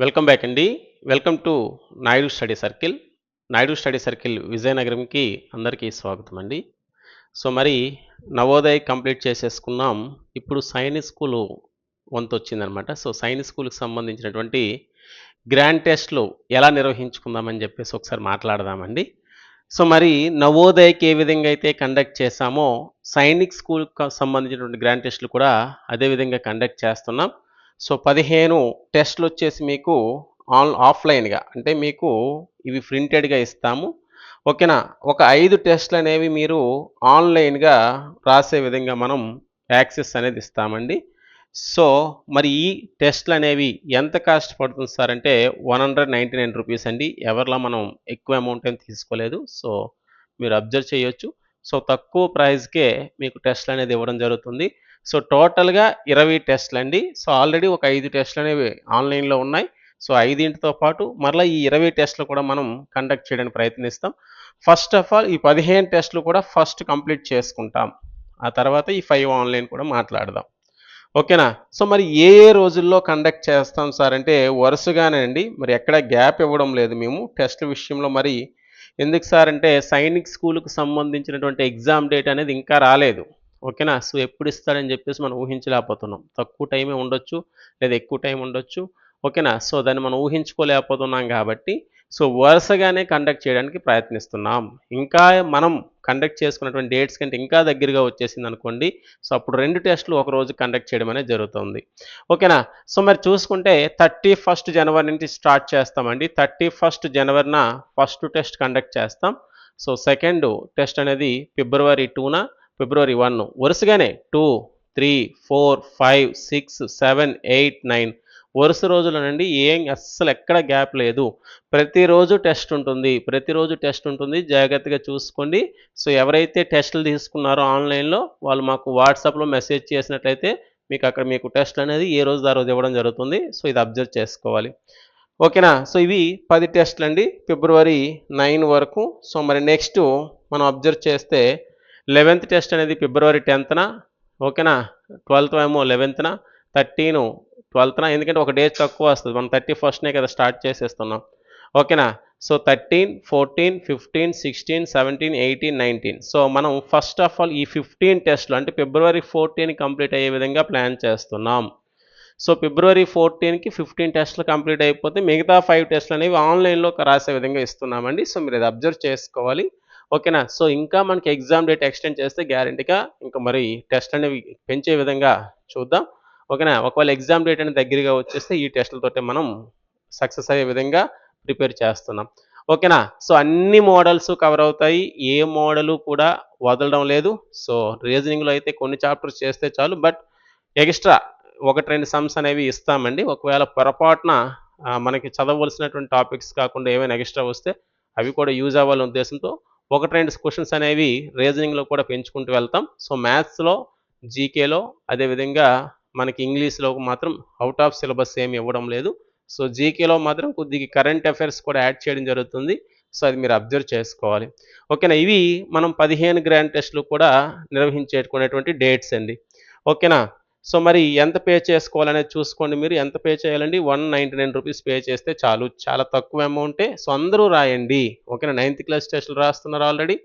Welcome back అండి. Welcome to Naidu study circle. Naidu study circle విజయనగరంకి అందరికీ స్వాగతం అండి. సో మరి నవోదయ కంప్లీట్ చేసేసుకున్నాం. ఇప్పుడు సైనిక్ స్కూల్ వంతు వచ్చిందనమాట సో సైనిక్ స్కూల్కి సంబంధించినటువంటి గ్రాండ్ టెస్ట్లు ఎలా నిర్వహించుకుందామని చెప్పేసి ఒకసారి మాట్లాడదామండి. సో మరి నవోదయకి ఏ విధంగా అయితే కండక్ట్ చేశామో సైనిక్ స్కూల్కి సంబంధించినటువంటి గ్రాండ్ టెస్ట్లు కూడా అదే విధంగా కండక్ట్ చేస్తున్నాం. సో పదిహేను టెస్ట్లు వచ్చేసి మీకు ఆన్ ఆఫ్లైన్గా అంటే మీకు ఇవి ప్రింటెడ్గా ఇస్తాము. ఓకేనా? ఒక ఐదు టెస్ట్లు అనేవి మీరు ఆన్లైన్గా రాసే విధంగా మనం యాక్సెస్ అనేది ఇస్తామండి. సో మరి ఈ టెస్ట్లు అనేవి ఎంత కాస్ట్ పడుతుంది సార్? అంటే one hundred ninety nine rupees అండి. ఎవరిలో మనం ఎక్కువ అమౌంట్ ఏం తీసుకోలేదు. సో మీరు అబ్జర్వ్ చేయొచ్చు. సో తక్కువ ప్రైస్కే మీకు టెస్ట్లు అనేది ఇవ్వడం జరుగుతుంది. సో టోటల్గా ఇరవై టెస్ట్లు అండి సో ఆల్రెడీ ఒక ఐదు టెస్ట్లు అనేవి ఆన్లైన్లో ఉన్నాయి. సో ఐదింటితో పాటు మరలా ఈ ఇరవై టెస్ట్లు కూడా మనం కండక్ట్ చేయడానికి ప్రయత్నిస్తాం. ఫస్ట్ ఆఫ్ ఆల్ ఈ పదిహేను టెస్ట్లు కూడా ఫస్ట్ కంప్లీట్ చేసుకుంటాం. ఆ తర్వాత ఈ ఫైవ్ ఆన్లైన్ కూడా మాట్లాడదాం. ఓకేనా? సో మరి ఏ ఏ రోజుల్లో కండక్ట్ చేస్తాం సార్? అంటే వరుసగానే అండి. మరి ఎక్కడ గ్యాప్ ఇవ్వడం లేదు మేము. టెస్ట్ విషయంలో మరి ఎందుకు సార్ అంటే సైనిక్ స్కూల్కి సంబంధించినటువంటి ఎగ్జామ్ డేట్ అనేది ఇంకా రాలేదు. ఓకేనా? సో ఎప్పుడు ఇస్తాడని చెప్పేసి మనం ఊహించలేకపోతున్నాం. తక్కువ టైమే ఉండొచ్చు లేదా ఎక్కువ టైం ఉండొచ్చు ఓకేనా? సో దాన్ని మనం ఊహించుకోలేకపోతున్నాం కాబట్టి సో వరుసగానే కండక్ట్ చేయడానికి ప్రయత్నిస్తున్నాం. ఇంకా మనం కండక్ట్ చేసుకున్నటువంటి డేట్స్ కంటే ఇంకా దగ్గరగా వచ్చేసింది అనుకోండి సో అప్పుడు రెండు టెస్టులు ఒక రోజు కండక్ట్ చేయడం అనేది జరుగుతుంది. ఓకేనా? సో మరి చూసుకుంటే థర్టీ ఫస్ట్ జనవరి నుంచి స్టార్ట్ చేస్తామండి. థర్టీ ఫస్ట్ జనవరిన ఫస్ట్ టెస్ట్ కండక్ట్ చేస్తాం. సో సెకండ్ టెస్ట్ అనేది ఫిబ్రవరి టూన ఫిబ్రవరి one. వరుసగానే two three four five six seven eight nine. వరుస రోజులనండి ఏం అస్సలు ఎక్కడ గ్యాప్ లేదు. ప్రతిరోజు టెస్ట్ ఉంటుంది. ప్రతిరోజు టెస్ట్ ఉంటుంది. జాగ్రత్తగా చూసుకోండి. సో ఎవరైతే టెస్టులు తీసుకున్నారో ఆన్లైన్లో వాళ్ళు మాకు వాట్సాప్లో మెసేజ్ చేసినట్లయితే మీకు అక్కడ మీకు టెస్ట్ అనేది ఏ రోజు ఆ రోజు ఇవ్వడం జరుగుతుంది. సో ఇది అబ్జర్వ్ చేసుకోవాలి. ఓకేనా? సో ఇవి పది టెస్ట్లు అండి ఫిబ్రవరి నైన్ వరకు. సో మరి నెక్స్ట్ మనం అబ్జర్వ్ చేస్తే లెవెన్త్ టెస్ట్ అనేది ఫిబ్రవరి టెన్త్న ఓకేనా? ట్వెల్త్ ఏమో లెవెన్త్న థర్టీను ట్వెల్త్న ఎందుకంటే ఒక డే తక్కువ వస్తుంది. మనం థర్టీ ఫస్ట్నే కదా స్టార్ట్ చేసేస్తున్నాం. ఓకేనా? So thirteen fourteen fifteen sixteen seventeen eighteen nineteen. So మనం ఫస్ట్ ఆఫ్ ఆల్ ఈ ఫిఫ్టీన్ టెస్ట్లు అంటే ఫిబ్రవరి ఫోర్టీన్ కంప్లీట్ అయ్యే విధంగా ప్లాన్ చేస్తున్నాం. సో ఫిబ్రవరి ఫోర్టీన్కి ఫిఫ్టీన్ టెస్ట్లు కంప్లీట్ అయిపోతే మిగతా ఫైవ్ టెస్ట్లు అనేవి ఆన్లైన్లో రాసే విధంగా ఇస్తున్నామండి. సో మీరు ఇది అబ్జర్వ్ చేసుకోవాలి. ఓకేనా? సో ఇంకా మనకి ఎగ్జామ్ డేట్ ఎక్స్టెండ్ చేస్తే గ్యారంటీగా ఇంకా మరి టెస్ట్ అనేవి పెంచే విధంగా చూద్దాం. ఓకేనా? ఒకవేళ ఎగ్జామ్ డేట్ అనేది దగ్గరగా వచ్చేస్తే ఈ టెస్టులతోటే మనం సక్సెస్ అయ్యే విధంగా ప్రిపేర్ చేస్తున్నాం. ఓకేనా? సో అన్ని మోడల్స్ కవర్ అవుతాయి. ఏ మోడలు కూడా వదలడం లేదు. సో రీజనింగ్లో అయితే కొన్ని చాప్టర్స్ చేస్తే చాలు. బట్ ఎక్స్ట్రా ఒకటి రెండు సమ్స్ అనేవి ఇస్తామండి. ఒకవేళ పొరపాటున మనకి చదవలసినటువంటి టాపిక్స్ కాకుండా ఏమైనా ఎక్స్ట్రా వస్తే అవి కూడా యూజ్ అవ్వాలనే ఉద్దేశంతో ఒకటి రెండు క్వశ్చన్స్ అనేవి రీజనింగ్లో కూడా పెంచుకుంటూ వెళ్తాం. సో మ్యాథ్స్లో జీకేలో అదేవిధంగా మనకి ఇంగ్లీష్లో మాత్రం అవుట్ ఆఫ్ సిలబస్ ఏమి ఇవ్వడం లేదు. సో జీకేలో మాత్రం కొద్దిగా కరెంట్ అఫైర్స్ కూడా యాడ్ చేయడం జరుగుతుంది. సో అది మీరు అబ్జర్వ్ చేసుకోవాలి. ఓకేనా? ఇవి మనం పదిహేను గ్రాండ్ టెస్ట్లు కూడా నిర్వహించేటుకునేటువంటి డేట్స్ అండి. ఓకేనా? సో మరి ఎంత పే చేసుకోవాలనేది చూసుకోండి మీరు. ఎంత పే చేయాలండి? One ninety nine rupees pay చేస్తే చాలు. చాలా తక్కువ అమౌంటే సో అందరూ రాయండి. ఓకేనా? నైన్త్ క్లాస్ టెస్టులు రాస్తున్నారు ఆల్రెడీ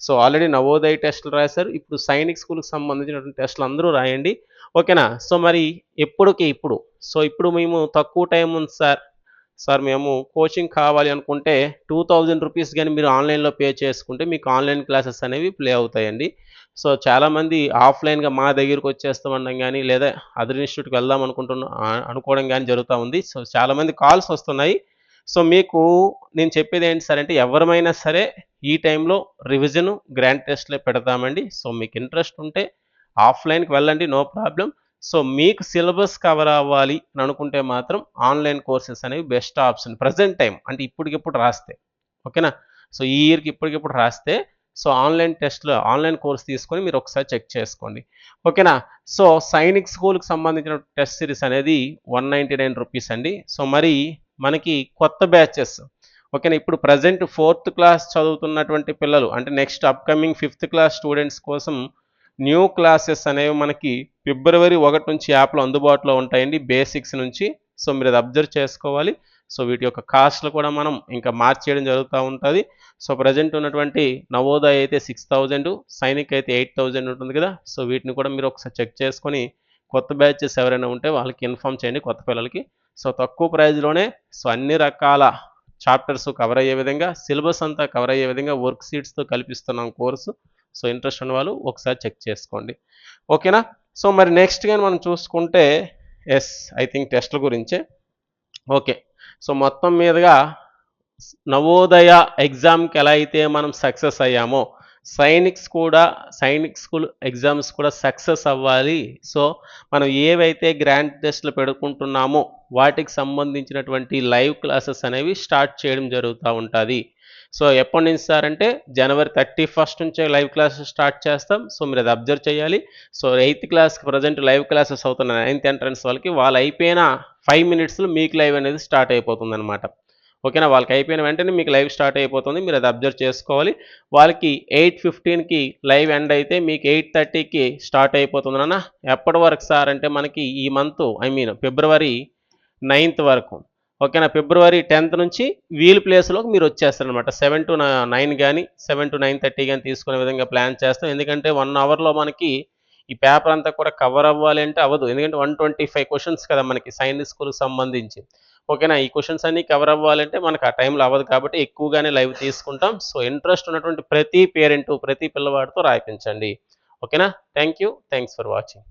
సో ఆల్రెడీ నవోదయ టెస్టులు రాశారు. ఇప్పుడు సైనిక్ స్కూల్కి సంబంధించినటువంటి టెస్టులు అందరూ రాయండి. ఓకేనా? సో మరి ఎప్పుడుకి ఇప్పుడు? సో ఇప్పుడు మేము తక్కువ టైం ఉంది సార్. సార్ మేము కోచింగ్ కావాలి అనుకుంటే టూ థౌజండ్ రూపీస్ కానీ మీరు ఆన్లైన్లో పే చేసుకుంటే మీకు ఆన్లైన్ క్లాసెస్ అనేవి ప్లే అవుతాయండి. సో చాలామంది ఆఫ్లైన్గా మా దగ్గరికి వచ్చేస్తామనడం కానీ లేదా అదర్ ఇన్స్టిట్యూట్కి వెళ్దాం అనుకుంటున్న అనుకోవడం కానీ జరుగుతూ ఉంది. సో చాలామంది కాల్స్ వస్తున్నాయి. సో మీకు నేను చెప్పేది ఏంటి సార్ అంటే ఎవరమైనా సరే ఈ టైంలో రివిజన్ గ్రాండ్ టెస్ట్లే పెడతామండి. సో మీకు ఇంట్రెస్ట్ ఉంటే ఆఫ్లైన్కి వెళ్ళండి నో ప్రాబ్లం. సో మీకు సిలబస్ కవర్ అవ్వాలి అని అనుకుంటే మాత్రం ఆన్లైన్ కోర్సెస్ అనేవి బెస్ట్ ఆప్షన్ ప్రజెంట్ టైం అంటే ఇప్పటికిప్పుడు రాస్తే. ఓకేనా? సో ఈ ఇయర్కి ఇప్పటికిప్పుడు రాస్తే సో ఆన్లైన్ టెస్ట్లో ఆన్లైన్ కోర్స్ తీసుకొని మీరు ఒకసారి చెక్ చేసుకోండి. ఓకేనా? సో సైనిక్ స్కూల్కి సంబంధించిన టెస్ట్ సిరీస్ అనేది వన్ నైంటీ నైన్ రూపీస్ అండి. సో మరి మనకి కొత్త బ్యాచెస్. ఓకేనా? ఇప్పుడు ప్రజెంట్ ఫోర్త్ క్లాస్ చదువుతున్నటువంటి పిల్లలు అంటే next upcoming fifth class students కోసం న్యూ క్లాసెస్ అనేవి మనకి ఫిబ్రవరి ఒకటి నుంచి యాప్లో అందుబాటులో ఉంటాయండి బేసిక్స్ నుంచి. సో మీరు అది అబ్జర్వ్ చేసుకోవాలి. సో వీటి యొక్క కాస్ట్లు కూడా మనం ఇంకా మార్చేయడం జరుగుతూ ఉంటుంది. సో ప్రజెంట్ ఉన్నటువంటి నవోదయ అయితే సిక్స్ థౌజండ్ సైనిక్ అయితే ఎయిట్ థౌజండ్ ఉంటుంది కదా. సో వీటిని కూడా మీరు ఒకసారి చెక్ చేసుకొని కొత్త బ్యాచెస్ ఎవరైనా ఉంటే వాళ్ళకి ఇన్ఫామ్ చేయండి కొత్త పిల్లలకి. సో తక్కువ ప్రైజ్లోనే సో అన్ని రకాల చాప్టర్స్ కవర్ అయ్యే విధంగా సిలబస్ అంతా కవర్ అయ్యే విధంగా వర్క్ షీట్స్తో కల్పిస్తున్నాం కోర్సు. సో ఇంట్రెస్ట్ ఉన్న వాళ్ళు ఒకసారి చెక్ చేసుకోండి. ఓకేనా? సో మరి నెక్స్ట్ కానీ మనం చూసుకుంటే ఎస్ ఐ థింక్ టెస్ట్ల గురించే. ఓకే. సో మొత్తం మీదుగా నవోదయ ఎగ్జామ్కి ఎలా అయితే మనం సక్సెస్ అయ్యామో సైనిక్స్ కూడా సైనిక్ స్కూల్ ఎగ్జామ్స్ కూడా సక్సెస్ అవ్వాలి. సో మనం ఏవైతే గ్రాండ్ టెస్ట్లు పెడుకుంటున్నామో వాటికి సంబంధించినటువంటి లైవ్ క్లాసెస్ అనేవి స్టార్ట్ చేయడం జరుగుతూ ఉంటుంది. సో ఎప్పటి నుంచి సార్ అంటే జనవరి థర్టీ ఫస్ట్ నుంచే లైవ్ క్లాసెస్ స్టార్ట్ చేస్తాం. సో మీరు అది అబ్జర్వ్ చేయాలి. సో ఎయిత్ క్లాస్కి ప్రజెంట్ లైవ్ క్లాసెస్ అవుతున్న నైన్త్ ఎంట్రన్స్ వాళ్ళకి వాళ్ళు అయిపోయిన ఫైవ్ మినిట్స్లో మీకు లైవ్ అనేది స్టార్ట్ అయిపోతుంది అనమాట ఓకేనా? వాళ్ళకి అయిపోయిన వెంటనే మీకు లైవ్ స్టార్ట్ అయిపోతుంది. మీరు అది అబ్జర్వ్ చేసుకోవాలి. వాళ్ళకి ఎయిట్ ఫిఫ్టీన్కి లైవ్ ఎండ్ అయితే మీకు ఎయిట్ థర్టీకి స్టార్ట్ అయిపోతుంది అన్న ఎప్పటి వరకు సార్ అంటే మనకి ఈ month I mean February ninth వరకు. ఓకేనా? ఫిబ్రవరి టెన్త్ నుంచి వీల్ ప్లేస్లోకి మీరు వచ్చేస్తారనమాట సెవెన్ టు నైన్ కానీ సెవెన్ టు నైన్ థర్టీ కానీ తీసుకునే విధంగా ప్లాన్ చేస్తాం. ఎందుకంటే వన్ అవర్లో మనకి ఈ పేపర్ అంతా కూడా కవర్ అవ్వాలి అంటే అవ్వదు. ఎందుకంటే వన్ ట్వంటీ ఫైవ్ క్వశ్చన్స్ కదా మనకి సైన్స్ స్కూల్కి సంబంధించి. ఓకేనా? ఈ క్వశ్చన్స్ అన్ని కవర్ అవ్వాలంటే మనకు ఆ టైంలో అవ్వదు కాబట్టి ఎక్కువగానే లైవ్ తీసుకుంటాం. సో ఇంట్రెస్ట్ ఉన్నటువంటి ప్రతి పేరెంట్ ప్రతి పిల్లవాడితో రాయించండి. ఓకేనా? Thank you thanks for watching.